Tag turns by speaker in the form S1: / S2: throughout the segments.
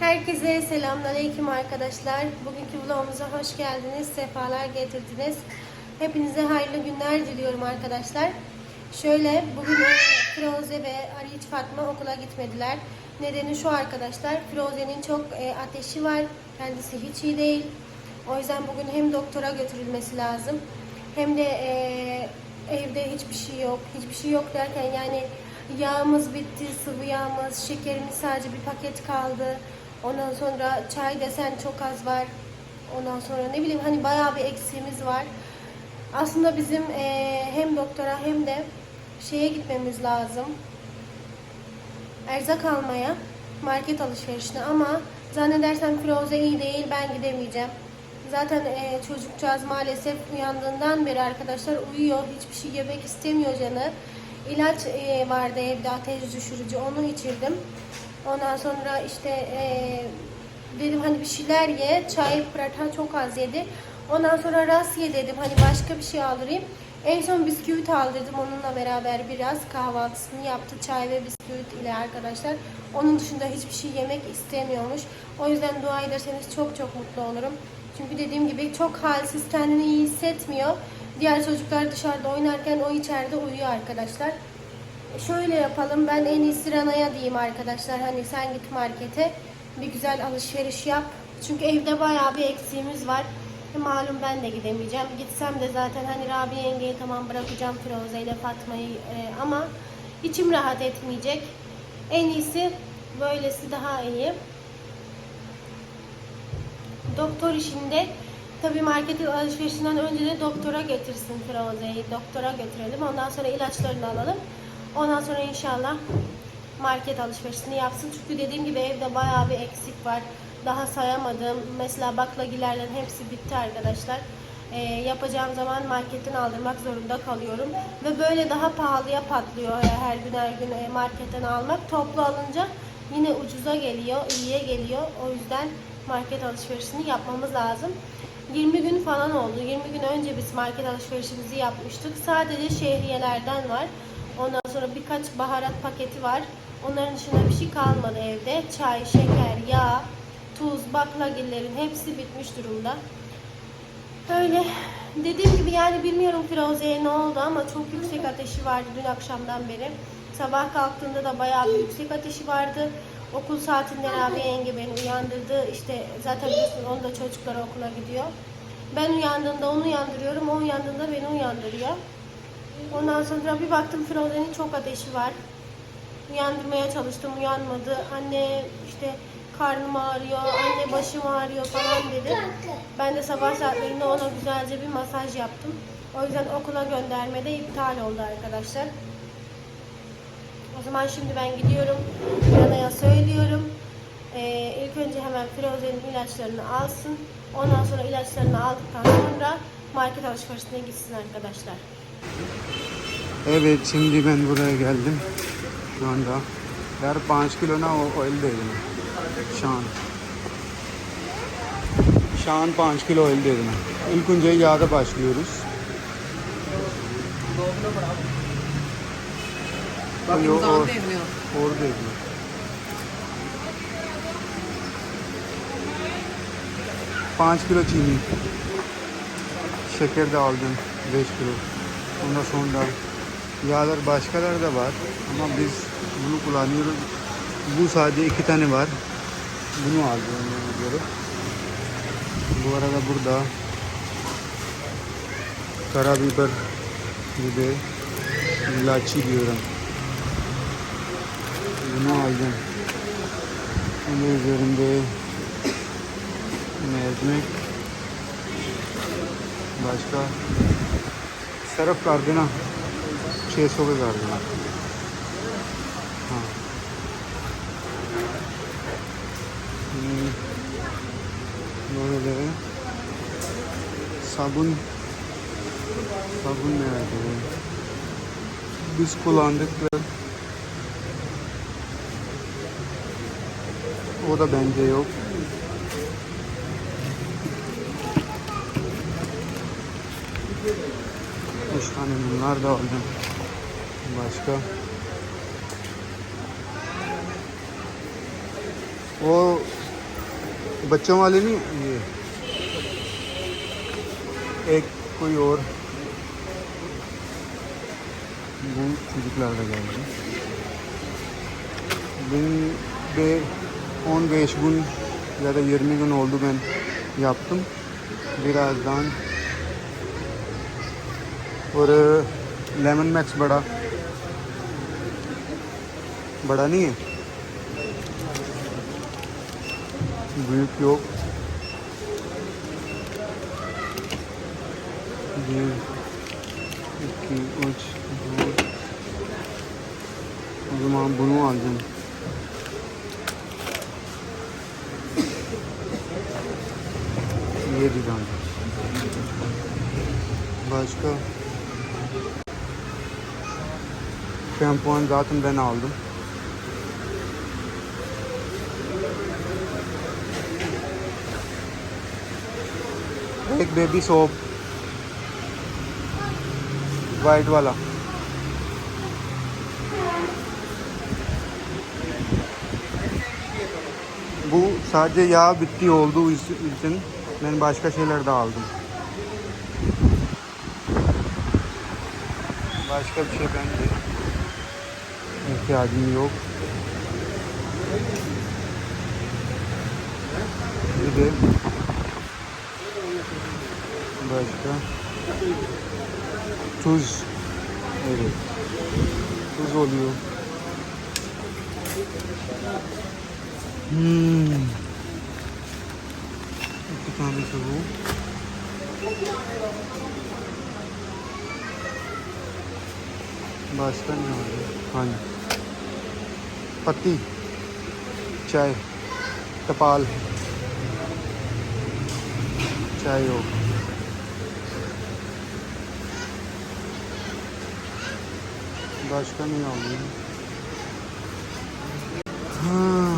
S1: Herkese selamünaleyküm arkadaşlar. Bugünkü vlogumuza hoş geldiniz, sefalar getirdiniz. Hepinize hayırlı günler diliyorum arkadaşlar. Şöyle bugün Firoze ve Ariç Fatma okula gitmediler. Nedeni şu arkadaşlar, Firoze'nin çok e, ateşi var, kendisi hiç iyi değil. O yüzden bugün hem doktora götürülmesi lazım, hem de e, evde hiçbir şey yok. Hiçbir şey yok derken yani yağımız bitti, sıvı yağımız, şekerimiz sadece bir paket kaldı. Ondan sonra çay desen çok az var. Ondan sonra ne bileyim hani bayağı bir eksiğimiz var. Aslında bizim e, hem doktora hem de şeye gitmemiz lazım. Erzak almaya, market alışverişine ama zannedersem Firoze iyi değil ben gidemeyeceğim. Zaten e, çocukcağız maalesef uyandığından beri arkadaşlar uyuyor. Hiçbir şey yemek istemiyor canı. İlaç e, vardı evde ateş düşürücü onu içirdim. Ondan sonra işte e, dedim hani bir şeyler ye. Çay, prata çok az yedi. Ondan sonra ras ye dedim. Hani başka bir şey aldırayım. En son bisküvit aldırdım onunla beraber biraz kahvaltısını yaptı. Çay ve bisküvit ile arkadaşlar. Onun dışında hiçbir şey yemek istemiyormuş. O yüzden dua ederseniz çok çok mutlu olurum. Çünkü dediğim gibi çok halsiz kendini iyi hissetmiyor. Diğer çocuklar dışarıda oynarken o içeride uyuyor arkadaşlar. Şöyle yapalım ben en iyisi Rana'ya diyeyim arkadaşlar. Hani sen git markete bir güzel alışveriş yap. Çünkü evde bayağı bir eksiğimiz var. E, malum ben de gidemeyeceğim. Gitsem de zaten hani Rabia yengeyi tamam bırakacağım Firuze ile Fatma'yı e, ama içim rahat etmeyecek. En iyisi böylesi daha iyi. Doktor işinde tabii marketin alışverişinden önce de doktora getirsin Firuze'yi. Doktora götürelim. Ondan sonra ilaçlarını alalım. Ondan sonra inşallah market alışverişini yapsın. Çünkü dediğim gibi evde bayağı bir eksik var. Daha sayamadım. Mesela baklagilerlerin hepsi bitti arkadaşlar. Ee, yapacağım zaman marketten aldırmak zorunda kalıyorum. Ve böyle daha pahalıya patlıyor her gün her gün e, marketten almak. Toplu alınca yine ucuza geliyor, iyiye geliyor. O yüzden market alışverişini yapmamız lazım. 20 gün falan oldu. 20 gün önce biz market alışverişimizi yapmıştık. Sadece şehriyelerden var. Ondan sonra birkaç baharat paketi var. Onların dışında bir şey kalmadı evde. Çay, şeker, yağ, tuz, baklagillerin hepsi bitmiş durumda. Öyle. Dediğim gibi yani bilmiyorum Firuze'ye ne oldu ama çok yüksek ateşi vardı dün akşamdan beri. Sabah kalktığında da bayağı bir yüksek ateşi vardı. Okul saatinde Rabia yenge beni uyandırdı. İşte zaten biliyorsun onun da çocukları okula gidiyor. Ben uyandığımda onu uyandırıyorum, o uyandığında beni uyandırıyor. Ondan sonra bir baktım Firuze'nin çok ateşi var. Uyandırmaya çalıştım, uyanmadı. Anne işte karnım ağrıyor, anne başım ağrıyor falan dedi. Ben de sabah saatlerinde ona güzelce bir masaj yaptım. O yüzden okula göndermede iptal oldu arkadaşlar. O zaman şimdi ben gidiyorum. Rana'ya söylüyorum. Ee, ilk önce hemen Firuze'nin ilaçlarını alsın. Ondan sonra ilaçlarını aldıktan sonra market alışverişine gitsin arkadaşlar.
S2: Evet şimdi ben buraya geldim. Şu anda. यार पाँच किलो ना वो ऑयल दे देना शान Şan 5 kilo oil de dedim. İlk önce yağda başlıyoruz.
S3: Bak
S2: Yo,
S3: imzan
S2: o-
S3: değmiyor.
S2: Orada ediyor. पाँच किलो चीनी şeker de aldım 5 kilo. Ondan sonra yağlar başkaları da var ama biz bunu kullanıyoruz. Bu sadece iki tane var. Bunu aldım. Bu arada burada karabiber gibi ilaçı diyorum. Bunu aldım. Onun üzerinde mercimek başka sarıf कर şey చేసుకోవే కాదు hmm. sabun sabun nerede? Biz kullandık o da bende yok. Üç tane bunlar da aldım. Başka. O बच्चों वाले नहीं ये एक कोई और bu çocuklarla geldi. Benim de 15 gün ya da 20 gün oldu ben yaptım. Birazdan और लेमन मैक्स बड़ा बड़ा नहीं है büyük yok. Bir, iki, üç, dört. O zaman bunu alacağım. Yedi tane. Başka? Şampuan zaten ben aldım. एक baby soap white वाला Bu sadece yağ bitti olduğu için ben başka şeyler de aldım. Başka bir şey bence ihtiyacım yok. Bir de Başka? Tuz. Evet. Tuz oluyor. Hmm. İki tanesi bu. Başka ne var? Hani? Pati. Çay. Tapal. Çay yok. Başka ne alayım? Ha.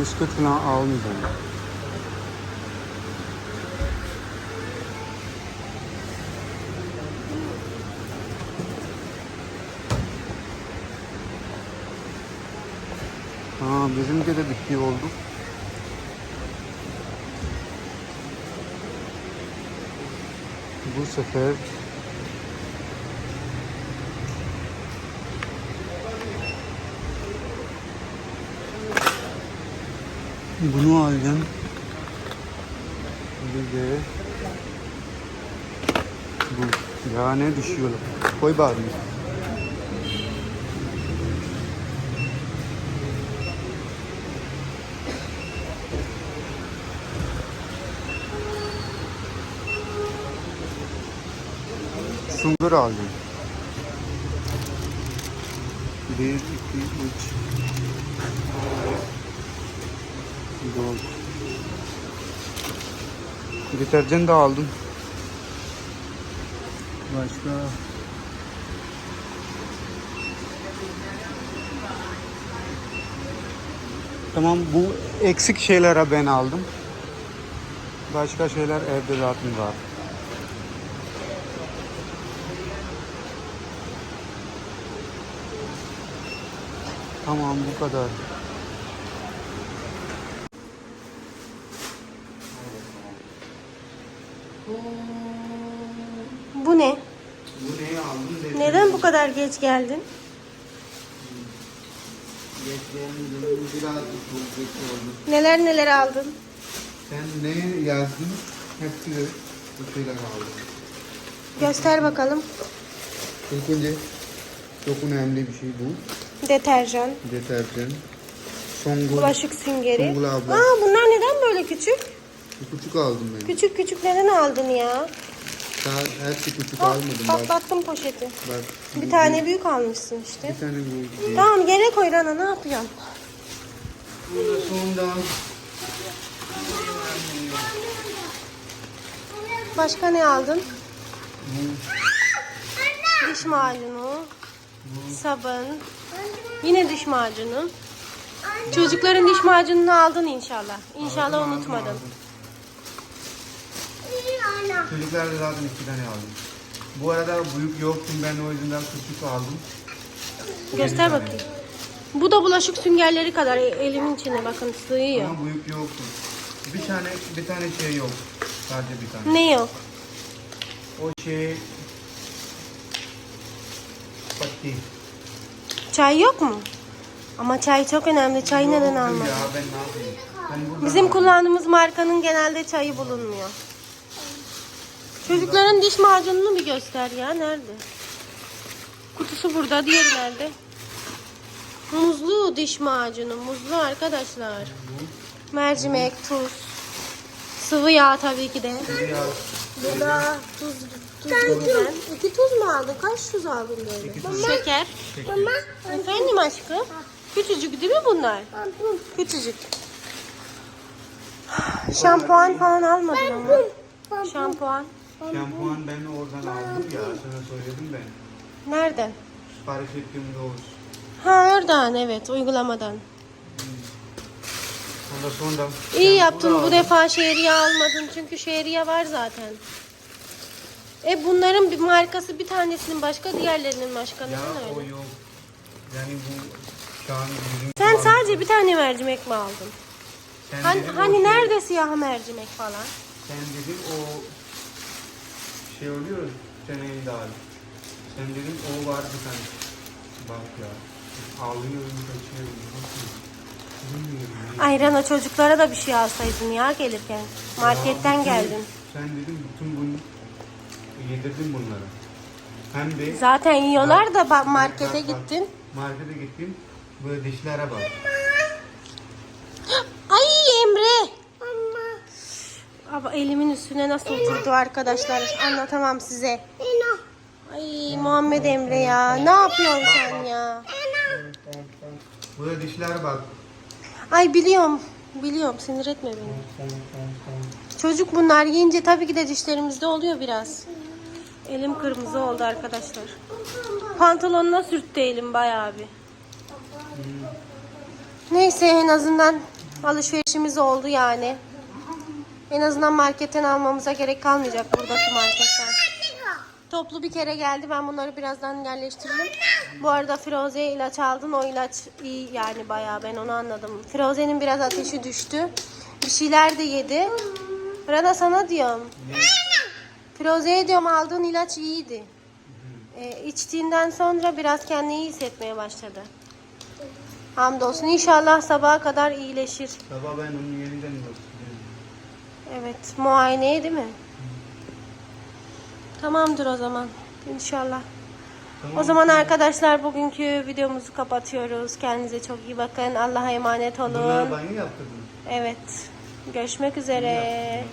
S2: Bisküt falan almayacağım. Ha, bizimki de bitti oldu. Bu sefer bunu alacağım. Bir de bu. Ya ne düşüyor? Koy bari. Sungur aldım. Bir, iki, üç, dört. Deterjan da aldım. Başka? Tamam bu eksik şeylere ben aldım. Başka şeyler evde zaten var. Tamam bu kadar.
S1: Bu ne?
S2: Bu neyi aldın?
S1: Neden bu kadar geç geldin?
S2: Defne'nin birazcık bozuk oldu.
S1: Neler neler aldın?
S2: Sen ne yazdın? Hepsi de bu şeyler aldım.
S1: Göster bakalım.
S2: İlk önce çok önemli bir şey bu.
S1: Deterjan,
S2: Deterjan. Songul.
S1: bulaşık süngeri.
S2: Songül abla.
S1: Aa bunlar neden böyle küçük?
S2: Bu küçük aldım ben.
S1: Küçük küçük neden aldın ya?
S2: Daha hepsi küçük
S1: Bak,
S2: almadım. Bak,
S1: patlattım poşeti.
S2: bak.
S1: Bir
S2: bu-
S1: tane büyük almışsın işte.
S2: Bir tane bu.
S1: Tamam yere koy Rana ne yapıyorsun?
S2: Burada sonda
S1: Başka ne aldın? Diş macunu, sabun, yine diş macunu. Çocukların diş macununu aldın inşallah. İnşallah unutmadın.
S2: Çocuklar da zaten iki tane aldım. Bu arada büyük yoktu ben o yüzden küçük aldım.
S1: Göster bakayım. Bu da bulaşık süngerleri kadar e- elimin içine bakın sığıyor.
S2: Ama büyük yoktu. Bir tane bir tane şey yok. Sadece bir tane.
S1: Ne yok?
S2: O şey pati.
S1: Çay yok mu? Ama çay çok önemli. Çayı neden
S2: Yoktu
S1: almadın?
S2: Ya ben ne yapayım? Ben buradan
S1: Bizim kullandığımız markanın genelde çayı bulunmuyor. Çocukların diş macununu bir göster ya. Nerede? Kutusu burada. Diğeri nerede? Muzlu diş macunu. Muzlu arkadaşlar. Mercimek, tuz. Sıvı yağ tabii ki de.
S2: Ya,
S1: Burada tuz, tuz biber. İki tuz mu aldın? Kaç tuz aldın böyle? Şeker. Efendim aşkım? Küçücük değil mi bunlar? Küçücük. Şampuan falan almadın ama. Şampuan.
S2: Şampuan ben oradan aldım ya sana söyledim ben.
S1: Nereden?
S2: Sipariş ettiğim doz.
S1: Ha oradan evet uygulamadan.
S2: Ondan sonra
S1: İyi yaptın bu defa şehriye almadın çünkü şehriye var zaten. E bunların bir markası bir tanesinin başka diğerlerinin başka
S2: Ya
S1: neden
S2: o
S1: öyle?
S2: yok. Yani bu şu an bizim
S1: Sen sadece bir tane mercimek mi aldın?
S2: Sen
S1: Hani,
S2: dedin o
S1: hani
S2: şey-
S1: nerede siyah mercimek falan?
S2: Sen dedin o şey oluyor seneyi dahil. Sen dedin o var bir tane. Bak ya. Ağlıyorum kaçıyorum. Nasıl? Bilmiyorum ya.
S1: Ayran o çocuklara da bir şey alsaydın ya gelirken. Marketten
S2: Ya bütün-
S1: geldin.
S2: Sen dedin bütün bunu yedirdin bunlara. Hem de
S1: Zaten yiyorlar da ba-
S2: Bak,
S1: markete
S2: bak, bak.
S1: gittin.
S2: Markete gittim. Böyle dişlere bak.
S1: Ay Emre. Ama elimin üstüne nasıl oturdu arkadaşlar anlatamam size. Ay Muhammed Emre ya ne yapıyorsun sen ya?
S2: Böyle dişlere bak.
S1: Ay biliyorum biliyorum sinir etme beni. Çocuk bunlar yiyince tabii ki de dişlerimizde oluyor biraz. Elim kırmızı oldu arkadaşlar. Pantolonuna sürttü elim bayağı bir. Neyse en azından alışverişimiz oldu yani. En azından marketten almamıza gerek kalmayacak buradaki marketten. Toplu bir kere geldi. Ben bunları birazdan yerleştiririm. Bu arada Firoze'ye ilaç aldın. O ilaç iyi yani bayağı ben onu anladım. Firoze'nin biraz ateşi düştü. Bir şeyler de yedi. Rana sana diyorum. Firoze'ye diyorum aldığın ilaç iyiydi. Ee, içtiğinden sonra biraz kendini iyi hissetmeye başladı. Hamdolsun. İnşallah sabaha kadar iyileşir.
S2: Sabah ben onu yeniden göstereyim.
S1: Evet, muayeneye değil mi? Tamamdır o zaman. İnşallah.
S2: Tamam.
S1: O zaman arkadaşlar bugünkü videomuzu kapatıyoruz. Kendinize çok iyi bakın. Allah'a emanet olun.
S2: banyo yaptırdın.
S1: Evet. Görüşmek üzere.